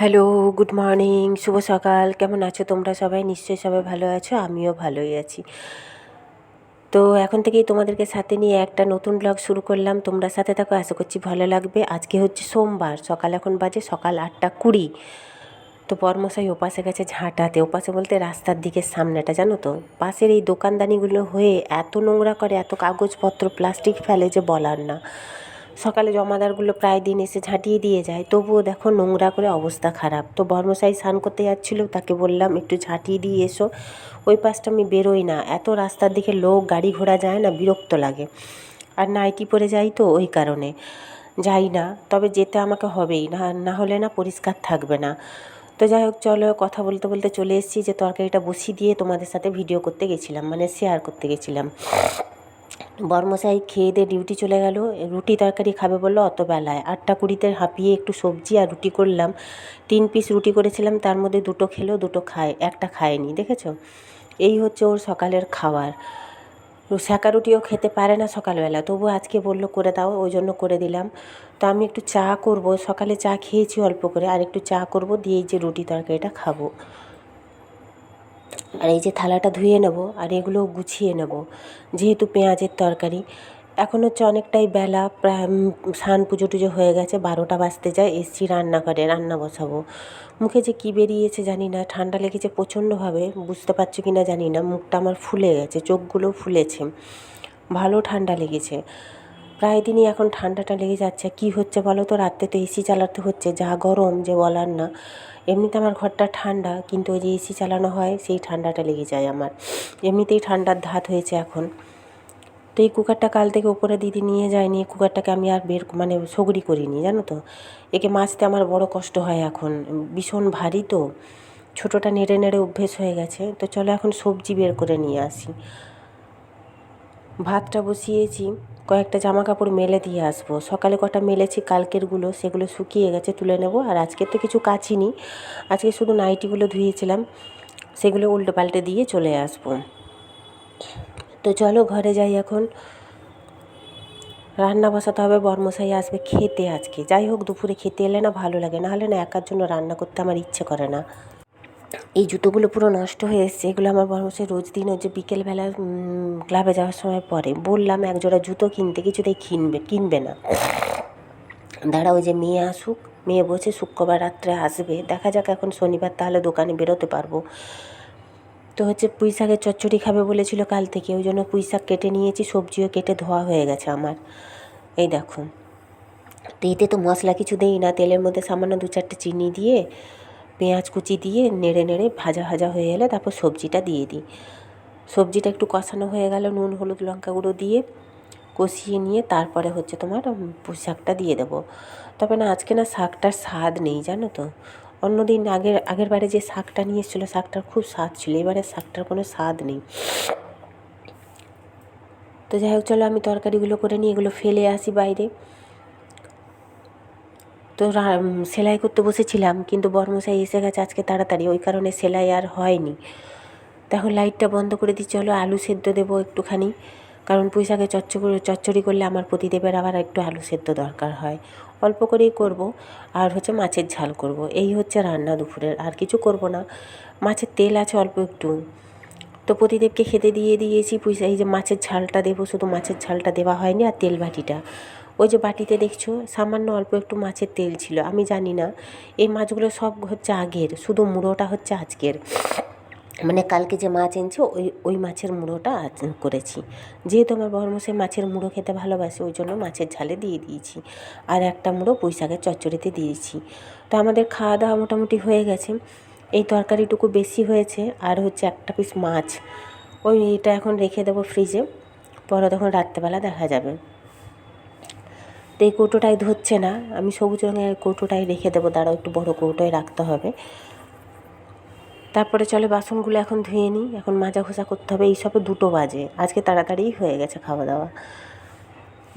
Hello good morning শুভ সকাল। কেমন আছো তোমরা সবাই? নিশ্চয়ই সবাই ভালো আছো, আমিও ভালোই আছি। তো এখন থেকেই তোমাদেরকে সাথে নিয়ে একটা নতুন ব্লগ শুরু করলাম। তোমরা সাথে থাকো, আশা করছি ভালো লাগবে। আজকে হচ্ছে সোমবার, সকাল এখন বাজে সকাল আটটা কুড়ি। তো বর্মশাই ওপাশে গেছে ঝাঁটাতে। ওপাশে বলতে রাস্তার দিকের সামনেটা, জানো তো? পাশের এই দোকানদানিগুলো হয়ে এত নোংরা করে, এত কাগজপত্র, প্লাস্টিক ফেলে যে বলার না। সকালে জমাদারগুলো প্রায় দিন এসে ঝাঁটিয়ে দিয়ে যায়। তবুও দেখো নোংরা করে অবস্থা খারাপ। তো বর্মশাই স্নান করতে যাচ্ছিল, তাকে বললাম, একটু ঝাঁটিয়ে দিয়ে এসো। ওই পাশটা আমি বেরোই না। এত রাস্তার দিকে লোক, গাড়ি ঘোড়া যায় না, বিরক্ত লাগে। আর নাইটি পরে যাই তো ওই কারণে। যাই না, তবে যেতে আমাকে হবেই। না না হলে না পরিষ্কার থাকবে না। তো যাই হোক, চলো কথা বলতে বলতে চলে এসেছি যে, তরকারিটা বসিয়ে দিয়ে তোমাদের সাথে ভিডিও করতে গেছিলাম মানে শেয়ার করতে গেছিলাম। বর্মশাই খেয়ে দিয়ে ডিউটি চলে গেল। রুটি তরকারি খাবে বলল অত বেলায়। আটটা কুড়িতে হাঁপিয়ে একটু সবজি আর রুটি করলাম। তিন পিস রুটি করেছিলাম, তার মধ্যে দুটো খেলো, দুটো খায়, একটা খায়নি, দেখেছ? এই হচ্ছে ওর সকালের খাবার শাঁকা রুটিও খেতে পারে না সকালবেলা, তবু আজকে বলল করে দাও, ওই জন্য করে দিলাম। তো আমি একটু চা করব, সকালে চা খেয়েছি অল্প করে, আর একটু চা করব, দিয়ে যে রুটি তরকারিটা খাব। আর এই যে থালাটা ধুয়ে নেব আর এগুলো গুছিয়ে নেব, যেহেতু পেঁয়াজের তরকারি। এখন হচ্ছে অনেকটাই বেলা, প্রায় স্নান পুজো টুজো হয়ে গেছে, বারোটা বাজতে যায়, এসছি রান্নাঘরে, রান্না বসাবো। মুখে যে কী বেরিয়েছে জানি না, ঠান্ডা লেগেছে প্রচণ্ডভাবে, বুঝতে পারছ কি না জানি না, মুখটা আমার ফুলে গেছে চোখগুলোও ফুলেছে। ভালো ঠান্ডা লেগেছে। প্রায় দিনই এখন ঠান্ডাটা লেগে যাচ্ছে। কি হচ্ছে বলো তো? রাত্রে তো এসি চালাতে হচ্ছে, যা গরম যে বলার না। এমনিতে আমার ঘরটা ঠান্ডা, কিন্তু ওই যে এসি চালানো হয়, সেই ঠান্ডাটা লেগে যায় আমার। এমনিতেই ঠান্ডার ধাত হয়েছে এখন। তো এই কুকারটা কাল থেকে উপরে দিদি নিয়ে যায়নি। কুকারটাকে আমি আর বের মানে সগড়ি করিনি, জানো তো? একে মাজতে আমার বড় কষ্ট হয় এখন। ভীষণ ভারী তো। ছোটোটা নেড়ে নেড়ে অভ্যেস হয়ে গেছে। তো চলো এখন সবজি বের করে নিয়ে আসি। ভাতটা বসিয়েছি। কয়েকটা জামা কাপড় মেলে দিয়ে আসব। সকালে কটা মেলেছি, কালকেরগুলো, সেগুলো শুকিয়ে গেছে, তুলে নেব। আর আজকে তো কিছু কাচিনি, আজকে শুধু নাইটিগুলো ধুয়েছিলাম, সেগুলো উল্টো পাল্টে দিয়ে চলে আসব। তো চলো ঘরে যাই এখন। রান্না বসাতে হবে, বর্মশাই আসবে খেতে আজকে। যাই হোক, দুপুরে খেতে এলে না ভালো লাগে, না হলে না একার জন্য রান্না করতে আমার ইচ্ছে করে না। এই জুতোগুলো পুরো নষ্ট হয়ে এসছে, এগুলো আমার বর্মশাই রোজ দিন যে বিকেলবেলা ক্লাবে যাওয়ার সময় পরে। বললাম এক জোড়া জুতো কিনতে, কিছুতেই কিনবে কিনবে না। দাঁড়া ওই যে মেয়ে আসুক, মেয়ে বসে শুক্রবার রাত্রে আসবে, দেখা যাক এখন শনিবার, তাহলে দোকানে বেরোতে পারব। তো হচ্ছে পুঁই শাকের চচ্চড়ি খাবে বলেছিল কাল থেকে, ওই জন্য পুঁই শাক কেটে নিয়েছি, সবজিও কেটে ধোয়া হয়ে গেছে আমার। এই দেখো তো এতে তো মশলা কিছু দেই না, তেলের মধ্যে সামান্য দু চারটে চিনি দিয়ে পেঁয়াজ কুচি দিয়ে নেড়ে নেড়ে ভাজা ভাজা হয়ে গেলে তারপর সবজিটা দিয়ে দিই। সবজিটা একটু কষানো হয়ে গেল, নুন, হলুদ, লঙ্কা গুঁড়ো দিয়ে কষিয়ে নিয়ে তারপরে হচ্ছে তোমার শাকটা দিয়ে দেবো। তবে না, আজকে না শাকটার স্বাদ নেই, জানো তো। অন্যদিন আগের আগের বারে যে শাকটা নিয়ে এসেছিল, শাকটার খুব স্বাদ ছিল, এবারে শাকটার কোনো স্বাদ নেই। তো যাই হোক, চলো আমি তরকারিগুলো করে নিয়ে এগুলো ফেলে আসি বাইরে। তো সেলাই করতে বসেছিলাম, কিন্তু বর্মশাই এসে গেছে আজকে তাড়াতাড়ি, ওই কারণে সেলাই আর হয়নি। তখন লাইটটা বন্ধ করে দিই, চলো আলু সেদ্ধ দেবো একটুখানি, কারণ পুঁই শাকে চচ্চড়ি চচ্চড়ি করলে আমার প্রতিদেবের আবার একটু আলু সেদ্ধ দরকার হয়। অল্প করেই করব, আর হচ্ছে মাছের ঝাল করব, এই হচ্ছে রান্না দুপুরের, আর কিছু করব না। মাছের তেল আছে অল্প একটু। তো প্রতিদেবকে খেতে দিয়ে দিয়েছি পুঁই এই যে মাছের ঝালটা দেবো, শুধু মাছের ঝালটা দেওয়া হয়নি, আর তেল বাটিটা ওই যে বাটিতে দেখছ, সামান্য অল্প একটু মাছের তেল ছিল। আমি জানি না, এই মাছগুলো সব হচ্ছে আগের, শুধু মুড়োটা হচ্ছে আজকের। মানে কালকে যে মাছ এনেছে, ওই ওই মাছের মুড়োটা করেছি। যেহেতু আমার বড়মশাই মাছের মুড়ো খেতে ভালোবাসে, ওই জন্য মাছের ঝালে দিয়ে দিয়েছি। আর একটা মুড়ো পুঁই চচ্চড়িতে দিয়েছি। তো আমাদের খাওয়া দাওয়া মোটামুটি হয়ে গেছে। এই তরকারিটুকু বেশি হয়েছে, আর হচ্ছে একটা পিস মাছ। ওই এটা এখন রেখে দেবো ফ্রিজে পরে তখন রাত্রেবেলা দেখা যাবে। তো এই কৌটোটাই ধরছে না, আমি সবুজ রঙের কৌটোটাই রেখে দেবো, দাঁড়াও একটু বড় কৌটোয় রাখতে হবে। তারপরে চলে বাসনগুলো এখন ধুয়ে নিই, এখন মাজা ঘষা করতে হবে এইসবে দুটো বাজে, আজকে তাড়াতাড়িই হয়ে গেছে খাওয়া দাওয়া।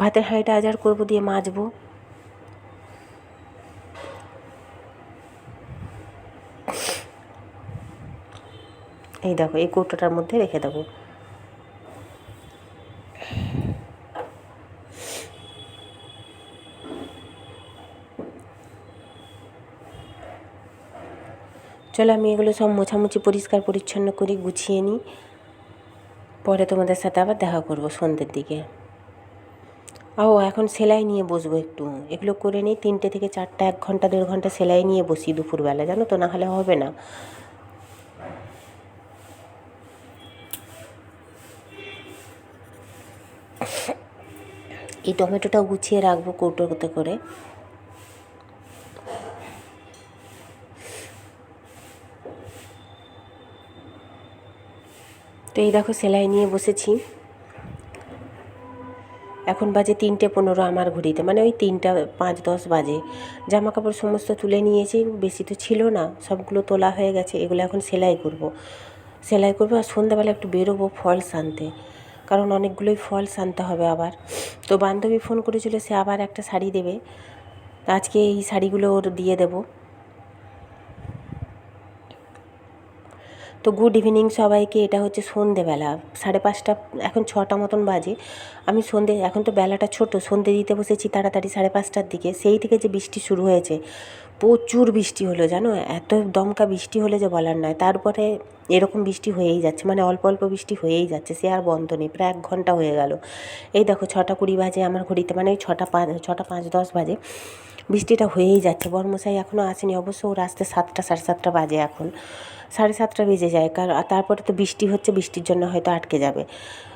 ভাতের হাঁড়িটা আজ আর করব দিয়ে মাজবো। এই দেখো, এই কৌটোটার মধ্যে রেখে দেবো। চলো আমি এগুলো সব মোছামুছি পরিষ্কার পরিচ্ছন্ন করি গুছিয়ে নিই। পরে তোমাদের সাথে আবার দেখা করব সন্ধ্যের দিকে। ও, এখন সেলাই নিয়ে বসবো একটু। এগুলো করে নিই তিনটে থেকে চারটা, এক ঘণ্টা, দেড় ঘণ্টা সেলাই নিয়ে বসি দুপুরবেলা। জানো তো, না হলে হবে না। এই টমেটোটাও গুছিয়ে রাখব কৌটোতে করে। এই দেখো সেলাই নিয়ে বসেছি। এখন বাজে তিনটে পনেরো আমার ঘড়িতে মানে ওই তিনটা পাঁচ দশ বাজে। জামা কাপড় সমস্ত তুলে নিয়েছি, বেশি তো ছিল না, সবগুলো তোলা হয়ে গেছে, এগুলো এখন সেলাই করব। সেলাই করব আর সন্ধ্যাবেলা একটু বেরোবো ফলস আনতে, কারণ অনেকগুলোই ফলস আনতে হবে আবার। তো বান্ধবী ফোন করেছিল সে আবার একটা শাড়ি দেবে, আজকে এই শাড়িগুলো ওর দিয়ে দেবো। তো গুড ইভিনিং সবাইকে, এটা হচ্ছে সন্ধেবেলা, সাড়ে পাঁচটা, এখন ছটা মতন বাজে। আমি সন্ধে, এখন তো বেলাটা ছোট, সন্ধে দিতে বসেছি তাড়াতাড়ি সাড়ে পাঁচটার দিকে, সেই থেকে যে বৃষ্টি শুরু হয়েছে, প্রচুর বৃষ্টি হলো, জানো? এত দমকা বৃষ্টি হলে যে বলার নয়, তারপরে এরকম বৃষ্টি হয়েই যাচ্ছে মানে অল্প অল্প বৃষ্টি হয়েই যাচ্ছে, সে আর বন্ধ নেই, প্রায় এক ঘণ্টা হয়ে গেল। এই দেখো ছটা কুড়ি বাজে আমার ঘড়িতে মানে ওই ছটা পাঁচ ছটা পাঁচ দশ বাজে, বৃষ্টিটা হয়েই যাচ্ছে, বর্মশাই এখনও আসেনি, অবশ্য ওর আসতে সাতটা, সাড়ে সাতটা বাজে এখন। সাড়ে সাতটা বেজে যায়। কারণ তারপরে তো বৃষ্টি হচ্ছে, বৃষ্টির জন্য হয়তো আটকে যাবে।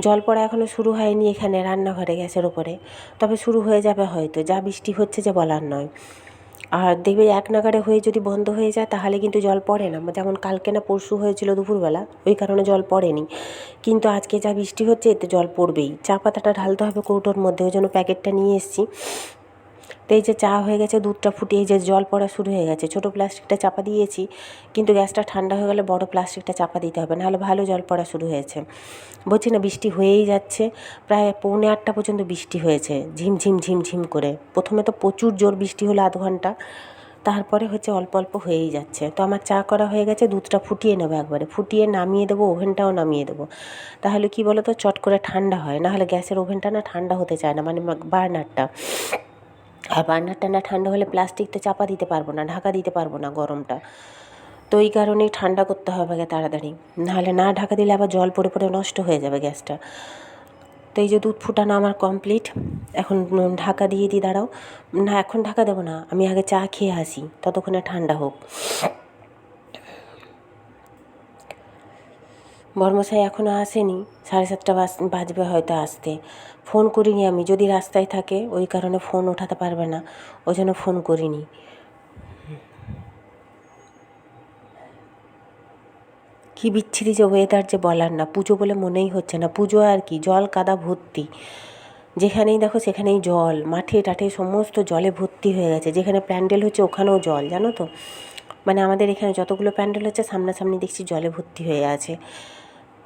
জল পড়া এখনও শুরু হয়নি এখানে, রান্নাঘরে গ্যাসের ওপরে। তবে শুরু হয়ে যাবে হয়তো, যা বৃষ্টি হচ্ছে যে বলার নয়। আর দেখবে এক নাগারে হয়ে যদি বন্ধ হয়ে যায়, তাহলে কিন্তু জল পড়ে না। যেমন কালকে না পরশু হয়েছিল দুপুরবেলা, ওই কারণে জল পড়েনি। কিন্তু আজকে যা বৃষ্টি হচ্ছে, এতে জল পড়বেই। চা পাতাটা ঢালতে হবে কৌটোর মধ্যে, ওই জন্য প্যাকেটটা নিয়ে এসেছি। তো এই যে চা হয়ে গেছে, দুধটা ফুটিয়ে যে জল পড়া শুরু হয়ে গেছে। ছোটো প্লাস্টিকটা চাপা দিয়েছি, কিন্তু গ্যাসটা ঠান্ডা হয়ে গেলে বড় প্লাস্টিকটা চাপা দিতে হবে, নাহলে ভালো জল পড়া শুরু হয়েছে। বলছি না, বৃষ্টি হয়েই যাচ্ছে। প্রায় পৌনে আটটা পর্যন্ত বৃষ্টি হয়েছে ঝিমঝিম ঝিমঝিম করে। প্রথমে তো প্রচুর জোর বৃষ্টি হলো আধ ঘণ্টা, তারপরে হচ্ছে অল্প অল্প হয়েই যাচ্ছে। তো আমার চা করা হয়ে গেছে, দুধটা ফুটিয়ে নেব একবারে। ফুটিয়ে নামিয়ে দেবো, ওভেনটাও নামিয়ে দেবো। তাহলে কি বলো তো চট করে ঠান্ডা হয়, নাহলে গ্যাসের ওভেনটা না ঠান্ডা হতে চায় না মানে বার্নারটা। আর বার্নার টান্না ঠান্ডা হলে প্লাস্টিক তো চাপা দিতে পারব না, ঢাকা দিতে পারব না গরমটা। তো এই কারণেই ঠান্ডা করতে হবে আগে তাড়াতাড়ি। নাহলে না ঢাকা দিলে আবার জল পড়ে পড়ে নষ্ট হয়ে যাবে গ্যাসটা। তো এই যে দুধ ফুটানো আমার কমপ্লিট। এখন ঢাকা দিয়ে দিই, দাঁড়াও। না, এখন ঢাকা দেবো না। আমি আগে চা খেয়ে আসি, ততক্ষণে ঠান্ডা হোক। বর্মশাই এখনও আসেনি, সাড়ে সাতটা বাজবে হয়তো আসতে। ফোন করিনি আমি। যদি রাস্তায় থাকে, ওই কারণে ফোন ওঠাতে পারবে না। ওই জন্য ফোন করিনি। কী বিচ্ছিরি যে ওয়েদার যে বলার না। পুজো বলে মনেই হচ্ছে না। পুজো আর কি, জল কাদা ভর্তি। যেখানেই দেখো, সেখানেই জল। মাঠে টাঠে সমস্ত জলে ভর্তি হয়ে গেছে। যেখানে প্যান্ডেল হচ্ছে, ওখানেও জল, জানো তো? মানে আমাদের এখানে যতগুলো প্যান্ডেল হচ্ছে, সামনাসামনি দেখছি জলে ভর্তি হয়ে আছে।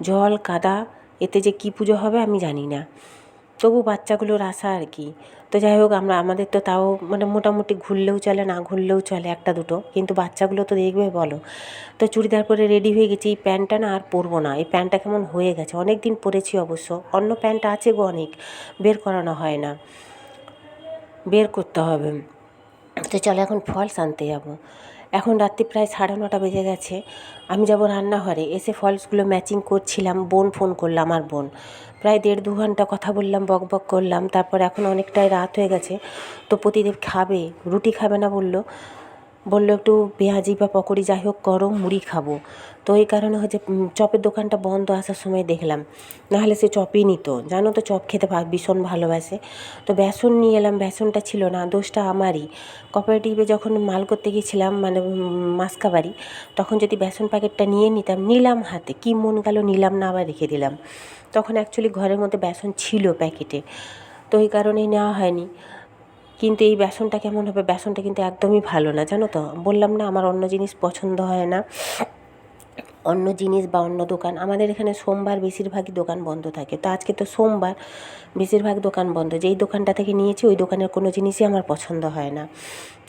জল, কাদা, এতে যে কী পুজো হবে আমি জানি না। তবু বাচ্চাগুলোর আশা আর কি। তো যাই হোক, আমরা, আমাদের তো তাও মানে মোটামুটি ঘুরলেও চলে, না ঘুরলেও চলে একটা দুটো। কিন্তু বাচ্চাগুলো তো দেখবে, বলো। তো চুড়িদার পরে রেডি হয়ে গেছি। এই প্যান্টটা না আর পরবো না। এই প্যান্টটা কেমন হয়ে গেছে। অনেক দিন পরেছি অবশ্য। অন্য প্যান্ট আছে গো অনেক। বের করানো হয় না। বের করতে হবে। তো চলো এখন ফলস আনতে যাব। এখন রাত্রি প্রায় সাড়ে নটা বেজে গেছে। আমি যাব রান্নাঘরে। এসে ফলসগুলো ম্যাচিং করছিলাম, বোন ফোন করলাম আমার বোন। প্রায় দেড় দু ঘণ্টা কথা বললাম, বক বক করলাম। তারপর এখন অনেকটাই রাত হয়ে গেছে। তো প্রতিদেব খাবে, রুটি খাবে না বলল। বলল, একটু পেঁয়াজি বা পকোড়ি যাই হোক করো, মুড়ি খাব। তো এই কারণে হচ্ছে চপের দোকানটা বন্ধ আসার সময় দেখলাম। নাহলে সে চপই নিত। জানো তো, চপ খেতে ভীষণ ভালোবাসে। তো বেসন নিয়ে এলাম, বেসনটা ছিল না, দোষটা আমারই। কপারেটিভে যখন মাল করতে গিয়েছিলাম মানে মাসকাবাড়ি তখন যদি বেসন প্যাকেটটা নিয়ে নিতাম, নিলাম হাতে। কি মন গেল নিলাম না, আবার রেখে দিলাম। তখন অ্যাকচুয়ালি ঘরের মধ্যে বেসন ছিল প্যাকেটে। তো এই কারণেই নেওয়া হয়নি। কিন্তু এই বেসনটা কেমন হবে? বেসনটা কিন্তু একদমই ভালো না, জানো তো? বললাম না আমার অন্য জিনিস পছন্দ হয় না। অন্য জিনিস বা অন্য দোকান। আমাদের এখানে সোমবার বেশিরভাগই দোকান বন্ধ থাকে। তো আজকে তো সোমবার বেশিরভাগ দোকান বন্ধ। যেই দোকানটা থেকে নিয়েছি, ওই দোকানের কোনো জিনিসই আমার পছন্দ হয় না।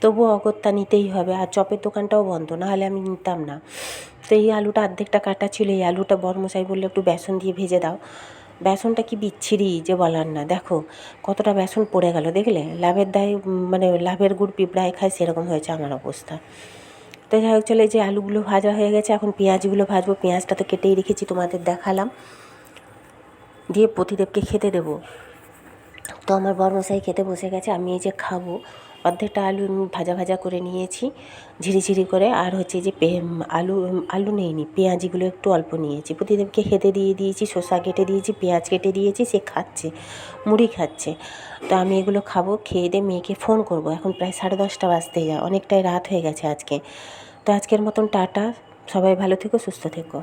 তবুও অগত্যা নিতেই হবে। আর চপের দোকানটাও বন্ধ না হলে আমি নিতাম না। তো এই আলুটা অর্ধেকটা কাটা ছিল। এই আলুটা বর্মশাই বললে, একটু বেসন দিয়ে ভেজে দাও। বেসনটা কি বিচ্ছিরি যে বলার না। দেখো, কতটা বেসন পড়ে গেল, দেখলে? লাভের দায় মানে লাভের গুড় পিঁপড়ায় খায়, সেরকম হয়েছে আমার অবস্থা। তো যাই হোক, চলে যে আলুগুলো ভাজা হয়ে গেছে, এখন পেঁয়াজগুলো ভাজবো। পেঁয়াজটা তো কেটেই রেখেছি, তোমাদের দেখালাম। দিয়ে প্রতিদেবকে খেতে দেবো। তো আমার বরমশাই খেতে বসে গেছে, আমি এই যে খাব। অর্ধেকটা আলু আমি ভাজা ভাজা করে নিয়েছি ঝিরিঝিরি করে। আর হচ্ছে যে পে আলু আলু নেইনি, পেঁয়াজিগুলো একটু অল্প নিয়েছি। প্রতিদেবকে খেতে দিয়ে দিয়েছি, শসা কেটে দিয়েছি, পেঁয়াজ কেটে দিয়েছি, সে খাচ্ছে, মুড়ি খাচ্ছে। তো আমি এগুলো খাব, খেয়ে দিয়ে মেয়েকে ফোন করব। এখন প্রায় সাড়ে দশটা বাজতে যায়, অনেকটাই রাত হয়ে গেছে আজকে। তো আজকের মতন টাটা, সবাই ভালো থেকো, সুস্থ থেকো।